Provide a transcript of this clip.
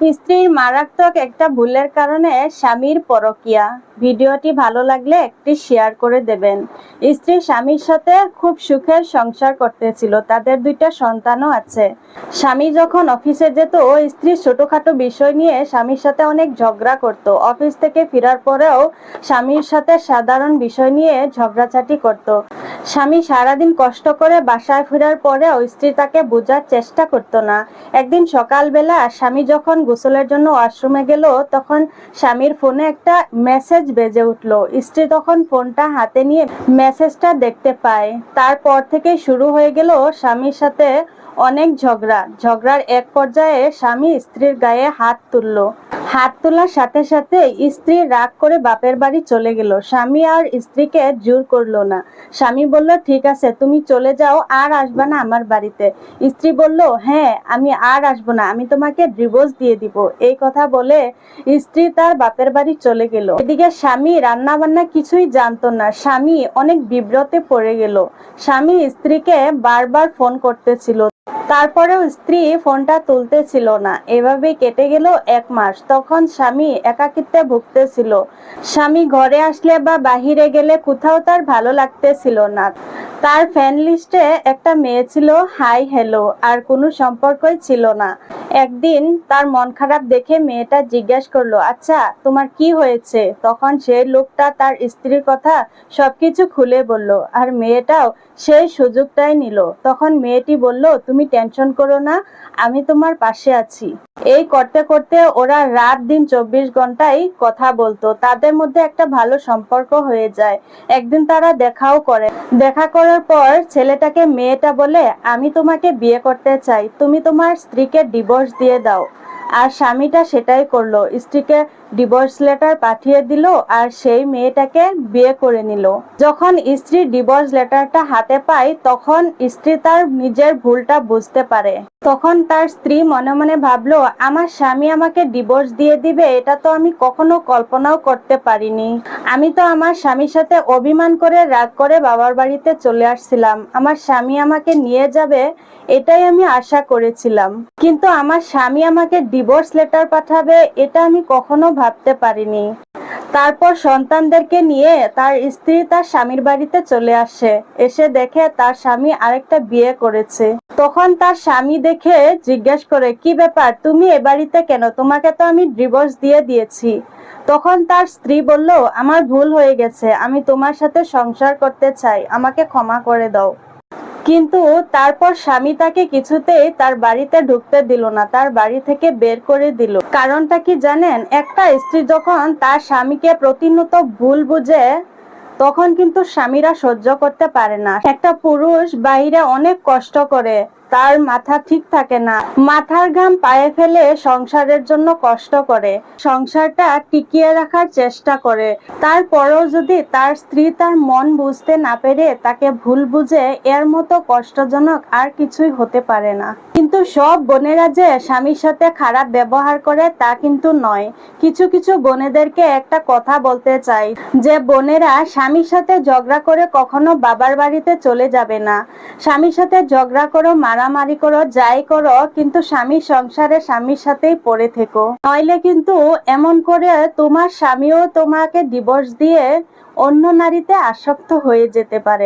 স্ত্রীর মারাত্মক একটা ভুলের কারণে স্বামীর পরকিয়া। ভিডিওটি ভালো লাগলে একটি শেয়ার করে দেবেন। স্ত্রী স্বামীর সাথে খুব সুখের সংসার করতেছিল, তাদের দুইটা সন্তানও আছে। স্বামী যখন অফিসে যেত স্ত্রী ছোটখাটো বিষয় নিয়ে স্বামীর সাথে অনেক ঝগড়া করত। অফিস থেকে ফেরার পরেও স্বামীর সাথে সাধারণ বিষয় নিয়ে ঝগড়াঝাটি করত। স্বামী সারাদিন কষ্ট করে বাসায় ফেরার পরেও স্ত্রী তাকে বোঝার চেষ্টা করতো না। একদিন সকালবেলা স্বামী যখন গোসলের জন্য ওয়াশরুমে গেল, তখন স্বামীর ফোনে একটা মেসেজ বেজে উঠল। স্ত্রী তখন ফোনটা হাতে নিয়ে মেসেজটা দেখতে পায়। তারপর থেকে শুরু হয়ে গেল স্বামীর সাথে অনেক ঝগড়া। ঝগড়ার এক পর্যায়ে স্বামী স্ত্রীর গায়ে হাত তুললো। হাত তোলার সাথে সাথে স্ত্রী রাগ করে বাপের বাড়ি চলে গেল। স্বামী আর স্ত্রীকে জোর করল না। স্বামী বলল, ঠিক আছে, তুমি চলে যাও, আর আসবে না আমার বাড়িতে। স্ত্রী বলল হ্যাঁ আমি আর আসব না, আমি তোমাকে ডিভোর্স দিয়ে দিব। এই কথা বলে স্ত্রী তার বাপের বাড়ি চলে গেল। এদিকে স্বামী রান্না বান্না কিছুই জানতো না। স্বামী অনেক বিব্রতে পড়ে গেল। স্বামী স্ত্রীকে বারবার ফোন করতেছিল। তারপরেও স্ত্রী ফোনটা তুলতে ছিল না। এভাবে কেটে গেল এক মাস। তখন স্বামী একাকিত্বে ভুগতেছিল। স্বামী ঘরে আসলে বা বাহিরে গেলে কোথাও তার ভালো লাগতেছিল না। তার ফ্যান লিস্টে একটা মেয়ে ছিল হাই হ্যালো আর কোনো সম্পর্কই ছিল না। একদিন তার মন খারাপ দেখে মেয়েটা জিজ্ঞাসা করল আচ্ছা তোমার কি হয়েছে? তখন সেই লোকটা তার স্ত্রীর কথা সবকিছু খুলে বলল, আর মেয়েটাও সেই সুযোগটাই নিল। তখন মেয়েটি বলল, তুমি টেনশন করো না, আমি তোমার পাশে আছি। এই করতে করতে ওরা রাত দিন চব্বিশ ঘন্টাই কথা বলতো। তাদের মধ্যে একটা ভালো সম্পর্ক হয়ে যায়। একদিন তারা দেখাও করে। দেখা করার পর ছেলেটাকে মেয়েটা বলে, আমি তোমাকে বিয়ে করতে চাই। তুমি তোমার স্ত্রীকে ডিভোর্স দিয়ে দাও। আর স্বামীটা সেটাই করল। স্ত্রীকে ডিভোর্স লেটার পাঠিয়ে দিল আর সেই মেয়েটাকে বিয়ে করে নিল। যখন স্ত্রী ডিভোর্স লেটারটা হাতে পায়, তখন স্ত্রী তার নিজের ভুলটা বুঝতে পারে। তখন তার স্ত্রী মনে মনে ভাবলো, আমার স্বামী আমাকে ডিভোর্স দিয়ে দিবে, এটা তো আমি কখনো কল্পনাও করতে পারিনি। আমি তো আমার স্বামীর সাথে অভিমান করে রাগ করে বাবার বাড়িতে চলে আসছিলাম। আমার স্বামী আমাকে নিয়ে যাবে এটাই আমি আশা করেছিলাম। কিন্তু আমার স্বামী আমাকে ডিভোর্স লেটার পাঠাবে, এটা আমি কখনো ভাবতে পারিনি। তারপর সন্তানদেরকে নিয়ে তার স্ত্রী তার স্বামীর বাড়িতে চলে আসে। এসে দেখে তার স্বামী আরেকটা বিয়ে করেছে। তখন তার স্বামী দেখে জিজ্ঞেস করে, কি ব্যাপার? তুমি এ বাড়িতে কেন? তোমাকে তো আমি ডিভোর্স দিয়ে দিয়েছি। তখন তার স্ত্রী বলল, আমার ভুল হয়ে গেছে। আমি তোমার সাথে সংসার করতে চাই। আমাকে ক্ষমা করে দাও। কিন্তু তারপর স্বামী তাকে কিছুতেই তার বাড়িতে ঢুকতে দিল না, তার বাড়ি থেকে বের করে দিল। কারণটা কি জানেন? একটা স্ত্রী যখন তার স্বামীকে প্রতিনিয়ত ভুল বুঝে, তখন কিন্তু স্বামীরা সহ্য করতে পারে না। একটা পুরুষ বাইরে অনেক কষ্ট করে তার মাথা ঠিক থাকে না। মাথার ঘাম পায়ে ফেলে সংসারের জন্য কষ্ট করে। সংসারটা টিকিয়ে রাখার চেষ্টা করে। তারপরেও যদি তার স্ত্রী তার মন বুঝতে না পেরে তাকে ভুল বুঝে, এর মতো কষ্টজনক আর কিছুই হতে পারে না। কিন্তু সব বোনেরা যে স্বামীর সাথে খারাপ ব্যবহার করে তা কিন্তু নয়। কিছু কিছু বোনেদেরকে একটা কথা বলতে চাই, যে বোনেরা স্বামীর সাথে ঝগড়া করে কখনো বাবার বাড়িতে চলে যাবে না। স্বামীর সাথে ঝগড়া করো মারামারি করো, যাই করো, কিন্তু স্বামী সংসারে স্বামীর সাথেই পড়ে থেকো। নইলে কিন্তু এমন করে তোমার স্বামীও তোমাকে ডিভোর্স দিয়ে অন্য নারীতে আসক্ত হয়ে যেতে পারে।